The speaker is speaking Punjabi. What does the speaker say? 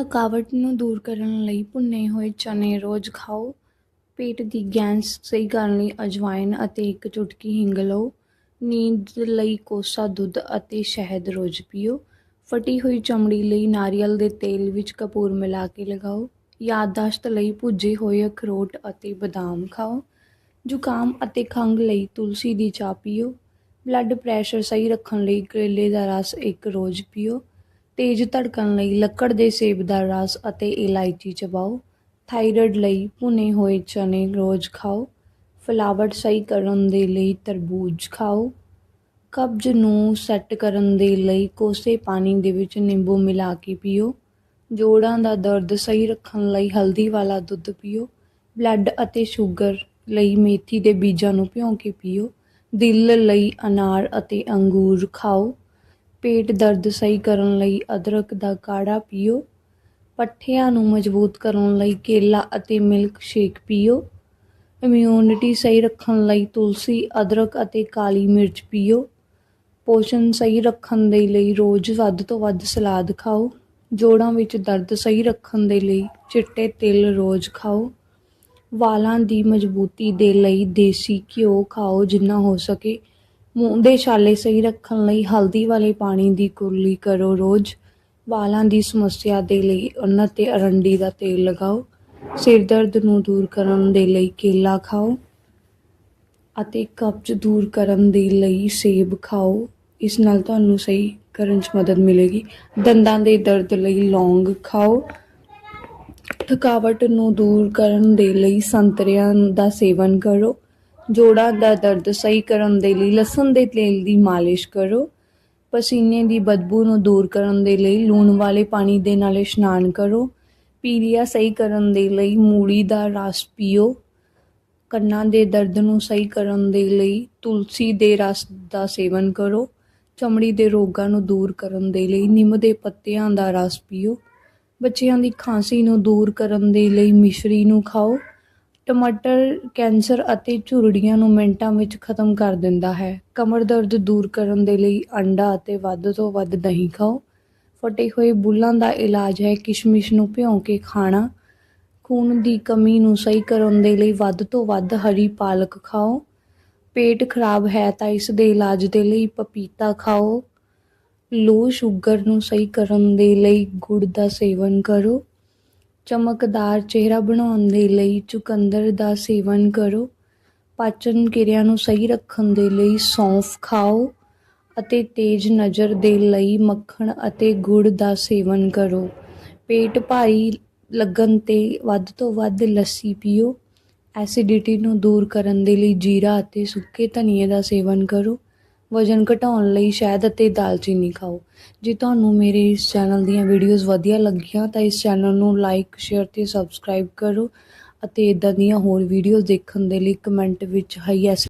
ਥਕਾਵਟ ਨੂੰ ਦੂਰ ਕਰਨ ਲਈ ਭੁੰਨੇ ਹੋਏ ਚਨੇ ਰੋਜ਼ ਖਾਓ। ਪੇਟ ਦੀ ਗੈਸ ਸਹੀ ਕਰਨ ਲਈ ਅਜਵਾਇਨ ਅਤੇ ਇੱਕ ਚੁਟਕੀ ਹਿੰਗ ਲਓ। ਨੀਂਦ ਲਈ ਕੋਸਾ ਦੁੱਧ ਅਤੇ ਸ਼ਹਿਦ ਰੋਜ਼ ਪੀਓ। ਫਟੀ ਹੋਈ ਚਮੜੀ ਲਈ ਨਾਰੀਅਲ ਦੇ ਤੇਲ ਵਿੱਚ ਕਪੂਰ ਮਿਲਾ ਕੇ ਲਗਾਓ। ਯਾਦਦਾਸ਼ਤ ਲਈ ਭੁੱਜੇ ਹੋਏ ਅਖਰੋਟ ਅਤੇ ਬਦਾਮ ਖਾਓ। ਜ਼ੁਕਾਮ ਅਤੇ ਖੰਘ ਲਈ ਤੁਲਸੀ ਦੀ ਚਾਹ ਪੀਓ। ਬਲੱਡ ਪ੍ਰੈਸ਼ਰ ਸਹੀ ਰੱਖਣ ਲਈ ਕਰੇਲੇ ਦਾ ਰਸ ਇੱਕ ਰੋਜ਼ ਪੀਓ। ਤੇਜ਼ ਧੜਕਣ ਲਈ ਲੱਕੜ ਦੇ ਸੇਬ ਦਾ ਰਸ ਅਤੇ ਇਲਾਇਚੀ ਚਬਾਓ। ਥਾਇਰਾਇਡ ਲਈ ਭੁਨੇ ਹੋਏ ਚਨੇ ਰੋਜ਼ ਖਾਓ। ਫਲਾਵਟ ਸਹੀ ਕਰਨ ਦੇ ਲਈ ਤਰਬੂਜ ਖਾਓ। ਕਬਜ਼ ਨੂੰ ਸੈੱਟ ਕਰਨ ਦੇ ਲਈ ਕੋਸੇ ਪਾਣੀ ਦੇ ਵਿੱਚ ਨਿੰਬੂ ਮਿਲਾ ਕੇ ਪੀਓ। ਜੋੜਾਂ ਦਾ ਦਰਦ ਸਹੀ ਰੱਖਣ ਲਈ ਹਲਦੀ ਵਾਲਾ ਦੁੱਧ ਪੀਓ। ਬਲੱਡ ਅਤੇ ਸ਼ੂਗਰ ਲਈ ਮੇਥੀ ਦੇ ਬੀਜਾਂ ਨੂੰ ਭਿਉਂ ਕੇ ਪੀਓ। ਦਿਲ ਲਈ ਅਨਾਰ ਅਤੇ ਅੰਗੂਰ ਖਾਓ। ਪੇਟ ਦਰਦ ਸਹੀ ਕਰਨ ਲਈ ਅਦਰਕ ਦਾ ਕਾੜਾ ਪੀਓ। ਪੱਠਿਆਂ ਨੂੰ ਮਜ਼ਬੂਤ ਕਰਨ ਲਈ ਕੇਲਾ ਅਤੇ ਮਿਲਕ ਸ਼ੇਕ ਪੀਓ। ਇਮਿਊਨਿਟੀ ਸਹੀ ਰੱਖਣ ਲਈ ਤੁਲਸੀ, ਅਦਰਕ ਅਤੇ ਕਾਲੀ ਮਿਰਚ ਪੀਓ। ਪੋਸ਼ਣ ਸਹੀ ਰੱਖਣ ਦੇ ਲਈ ਰੋਜ਼ ਵੱਧ ਤੋਂ ਵੱਧ ਸਲਾਦ ਖਾਓ। ਜੋੜਾਂ ਵਿੱਚ ਦਰਦ ਸਹੀ ਰੱਖਣ ਦੇ ਲਈ ਚਿੱਟੇ ਤਿਲ ਰੋਜ਼ ਖਾਓ। ਵਾਲਾਂ ਦੀ ਮਜ਼ਬੂਤੀ ਦੇ ਲਈ ਦੇਸੀ ਘਿਓ ਖਾਓ ਜਿੰਨਾ ਹੋ ਸਕੇ। ਮੂੰਹ ਦੇ ਛਾਲੇ ਸਹੀ ਰੱਖਣ ਲਈ ਹਲਦੀ ਵਾਲੇ ਪਾਣੀ ਦੀ ਕੁਰਲੀ ਕਰੋ ਰੋਜ਼। ਵਾਲਾਂ ਦੀ ਸਮੱਸਿਆ ਦੇ ਲਈ ਉਹਨਾਂ ਤੇ ਅਰੰਡੀ ਦਾ ਤੇਲ ਲਗਾਓ। ਸਿਰ ਦਰਦ ਨੂੰ ਦੂਰ ਕਰਨ ਦੇ ਲਈ ਕੇਲਾ ਖਾਓ ਅਤੇ ਕਬਜ਼ ਦੂਰ ਕਰਨ ਦੇ ਲਈ ਸੇਬ ਖਾਓ। ਇਸ ਨਾਲ ਤੁਹਾਨੂੰ ਸਹੀ ਕਰਨ 'ਚ ਮਦਦ ਮਿਲੇਗੀ। ਦੰਦਾਂ ਦੇ ਦਰਦ ਲਈ ਲੌਂਗ ਖਾਓ। ਥਕਾਵਟ ਨੂੰ ਦੂਰ ਕਰਨ ਦੇ ਲਈ ਸੰਤਰਿਆਂ ਦਾ ਸੇਵਨ ਕਰੋ। ਜੋੜਾਂ ਦਾ ਦਰਦ ਸਹੀ ਕਰਨ ਦੇ ਲਈ ਲਸਣ ਦੇ ਤੇਲ ਦੀ ਮਾਲਿਸ਼ ਕਰੋ। ਪਸੀਨੇ ਦੀ ਬਦਬੂ ਨੂੰ ਦੂਰ ਕਰਨ ਦੇ ਲਈ ਲੂਣ ਵਾਲੇ ਪਾਣੀ ਦੇ ਨਾਲ ਇਸ਼ਨਾਨ ਕਰੋ। ਪੀਲੀਆ ਸਹੀ ਕਰਨ ਦੇ ਲਈ ਮੂਲੀ ਦਾ ਰਸ ਪੀਓ। ਕੰਨਾਂ ਦੇ ਦਰਦ ਨੂੰ ਸਹੀ ਕਰਨ ਦੇ ਲਈ ਤੁਲਸੀ ਦੇ ਰਸ ਦਾ ਸੇਵਨ ਕਰੋ। ਚਮੜੀ ਦੇ ਰੋਗਾਂ ਨੂੰ ਦੂਰ ਕਰਨ ਦੇ ਲਈ ਨਿੰਮ ਦੇ ਪੱਤਿਆਂ ਦਾ ਰਸ ਪੀਓ। ਬੱਚਿਆਂ ਦੀ ਖਾਂਸੀ ਨੂੰ ਦੂਰ ਕਰਨ ਦੇ ਲਈ ਮਿਸ਼ਰੀ ਨੂੰ ਖਾਓ। ਟਮਾਟਰ, ਕੈਂਸਰ ਅਤੇ ਝੁਰੜੀਆਂ ਨੂੰ ਮਿੰਟਾਂ ਵਿੱਚ ਖਤਮ ਕਰ ਦਿੰਦਾ ਹੈ। ਕਮਰ ਦਰਦ ਦੂਰ ਕਰਨ ਦੇ ਲਈ ਅੰਡਾ ਅਤੇ ਵੱਧ ਤੋਂ ਵੱਧ ਦਹੀਂ ਖਾਓ। ਫਟੇ ਹੋਏ ਬੁੱਲਾਂ ਦਾ ਇਲਾਜ ਹੈ ਕਿਸ਼ਮਿਸ਼ ਨੂੰ ਭਿਉਂ ਕੇ ਖਾਣਾ। ਖੂਨ ਦੀ ਕਮੀ ਨੂੰ ਸਹੀ ਕਰਨ ਦੇ ਲਈ ਵੱਧ ਤੋਂ ਵੱਧ ਹਰੀ ਪਾਲਕ ਖਾਓ। ਪੇਟ ਖਰਾਬ ਹੈ ਤਾਂ ਇਸ ਦੇ ਇਲਾਜ ਦੇ ਲਈ ਪਪੀਤਾ ਖਾਓ। ਲੋ ਸ਼ੂਗਰ ਨੂੰ ਸਹੀ ਕਰਨ ਦੇ ਲਈ ਗੁੜ ਦਾ ਸੇਵਨ ਕਰੋ। ਚਮਕਦਾਰ ਚਿਹਰਾ ਬਣਾਉਣ ਦੇ ਲਈ ਚੁਕੰਦਰ ਦਾ ਸੇਵਨ ਕਰੋ। ਪਾਚਨ ਕਿਰਿਆ ਨੂੰ ਸਹੀ ਰੱਖਣ ਦੇ ਲਈ ਸੌਂਫ ਖਾਓ ਅਤੇ ਤੇਜ਼ ਨਜ਼ਰ ਦੇ ਲਈ ਮੱਖਣ ਅਤੇ ਗੁੜ ਦਾ ਸੇਵਨ ਕਰੋ। ਪੇਟ ਭਾਰੀ ਲੱਗਣ ਤੇ ਵੱਧ ਤੋਂ ਵੱਧ ਲੱਸੀ ਪੀਓ। ਐਸਿਡਿਟੀ ਨੂੰ ਦੂਰ ਕਰਨ ਦੇ ਲਈ ਜੀਰਾ ਅਤੇ ਸੁੱਕੇ ਧਨੀਏ ਦਾ ਸੇਵਨ ਕਰੋ। ਵਜ਼ਨ ਘਟਾਉਣ ਲਈ ਸ਼ਹਿਦ ਅਤੇ ਦਾਲਚੀਨੀ ਖਾਓ। ਜੇ ਤੁਹਾਨੂੰ ਮੇਰੇ ਇਸ ਚੈਨਲ ਦੀਆਂ ਵੀਡੀਓਜ਼ ਵਧੀਆ ਲੱਗੀਆਂ, ਤਾਂ ਇਸ ਚੈਨਲ ਨੂੰ ਲਾਈਕ ਸ਼ੇਅਰ ਤੇ ਸਬਸਕ੍ਰਾਈਬ ਕਰੋ ਅਤੇ ਇਦਾਂ ਦੀਆਂ ਹੋਰ ਵੀਡੀਓਜ਼ ਦੇਖਣ ਦੇ ਲਈ ਕਮੈਂਟ ਵਿੱਚ ਹਾਈ ਐਸ